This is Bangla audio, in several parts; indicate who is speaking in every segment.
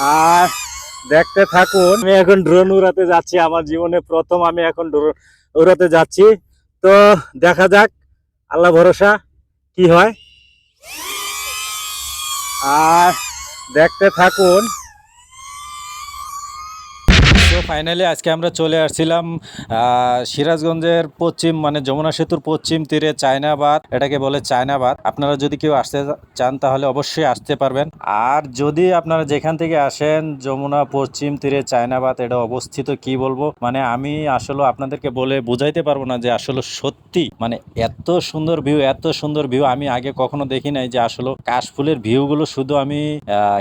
Speaker 1: আর দেখতে থাকুন, আমি এখন ড্রোন উড়াতে যাচ্ছি, আমার জীবনে প্রথম আমি এখন ড্রোন উড়াতে যাচ্ছি। তো দেখা যাক, আল্লাহ ভরসা, কি হয়। আর দেখতে থাকুন ফাইনালি আজকে আমরা চলে আসছিলাম সিরাজগঞ্জের পশ্চিম মানে যমুনা সেতুর পশ্চিম তীরে চায়নাবাদ, এটাকে বলে চায়নাবাদ। আপনারা যদি কেউ আসতে চান তাহলে অবশ্যই আসতে পারবেন। আর যদি আপনারা যেখান থেকে আসেন, যমুনা পশ্চিম তীরে চায়নাবাদ, এটা অবস্থিত কি বলব? মানে আমি আসলে আপনাদেরকে বলে বুঝাইতে পারব না যে আসলে সত্যি মানে এত সুন্দর ভিউ এত সুন্দর ভিউ আমি আগে কখনো দেখি নাই যে আসলে কাশফুলের ভিউগুলো শুধু আমি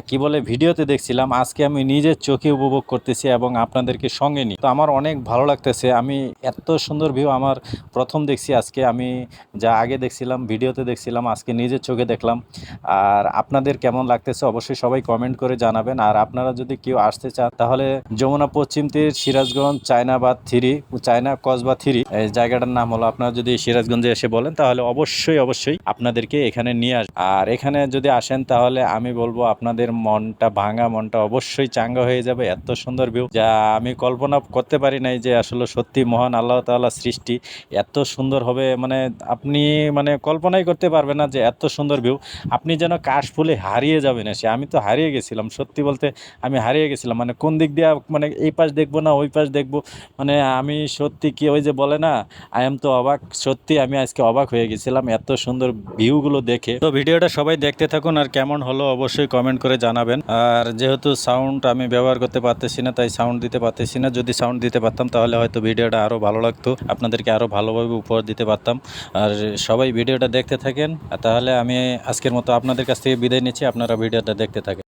Speaker 1: কি বলে, ভিডিওতে দেখছিলাম। আজকে আমি নিজের চোখে উপভোগ করতেছি এবং আপনাদেরকে সঙ্গে নিই তো আমার অনেক ভালো লাগতেছে। আমি এত সুন্দর ভিউ আমার প্রথম দেখছি আজকে। আমি যা আগে দেখছিলাম, ভিডিওতে দেখছিলাম, আজকে নিজের চোখে দেখলাম। আর আপনাদের কেমন লাগতেছে অবশ্যই সবাই কমেন্ট করে জানাবেন। আর আপনারা যদি কেউ আসতে চান, তাহলে যমুনা পশ্চিম তীর, সিরাজগঞ্জ, চায়নাবাদ থ্রি, চায়না কসবা থ্রি, এই জায়গাটার নাম হলো আপনারা যদি সিরাজগঞ্জে এসে বলেন, তাহলে অবশ্যই অবশ্যই আপনাদেরকে এখানে নিয়ে আস আর এখানে যদি আসেন, তাহলে আমি বলব আপনাদের মনটা ভাঙা, মনটা অবশ্যই চাঙ্গা হয়ে যাবে। এত সুন্দর ভিউ যা আমি কল্পনা করতে পারি নাই যে আসলে সত্যি মহান আল্লাহ তাআলা সৃষ্টি এত সুন্দর হবে। মানে আপনি মানে কল্পনাই করতে পারবেন না যে এত সুন্দর ভিউ আপনি যেন কাশফুলে হারিয়ে যাবেন এসে। আমি তো হারিয়ে গেছিলাম, সত্যি বলতে আমি হারিয়ে গেছিলাম। মানে কোন দিক দিয়ে মানে এই পাশ দেখব না ওই পাশ দেখব? মানে আমি সত্যি কি ওই যে বলে না আই এম তো অবাক, সত্যি আমি আজকে অবাক হয়ে গেছিলাম এত সুন্দর ভিউগুলো দেখে। তো ভিডিওটা সবাই দেখতে থাকুন আর কেমন হলো অবশ্যই কমেন্ট করে জানাবেন। আর যেহেতু সাউন্ড আমি ব্যবহার করতে পারতেছি না, তাই সাউন্ড দিতে পারতেছি না। যদি সাউন্ড দিতে পারতাম, তাহলে হয়তো ভিডিওটা আরও ভালো লাগতো। আপনাদেরকে আরও ভালোভাবে উপহার দিতে পারতাম। আর সবাই ভিডিওটা দেখতে থাকেন। তাহলে আমি আজকের মতো আপনাদের কাছ থেকে বিদায় নিচ্ছি। আপনারা ভিডিওটা দেখতে থাকেন।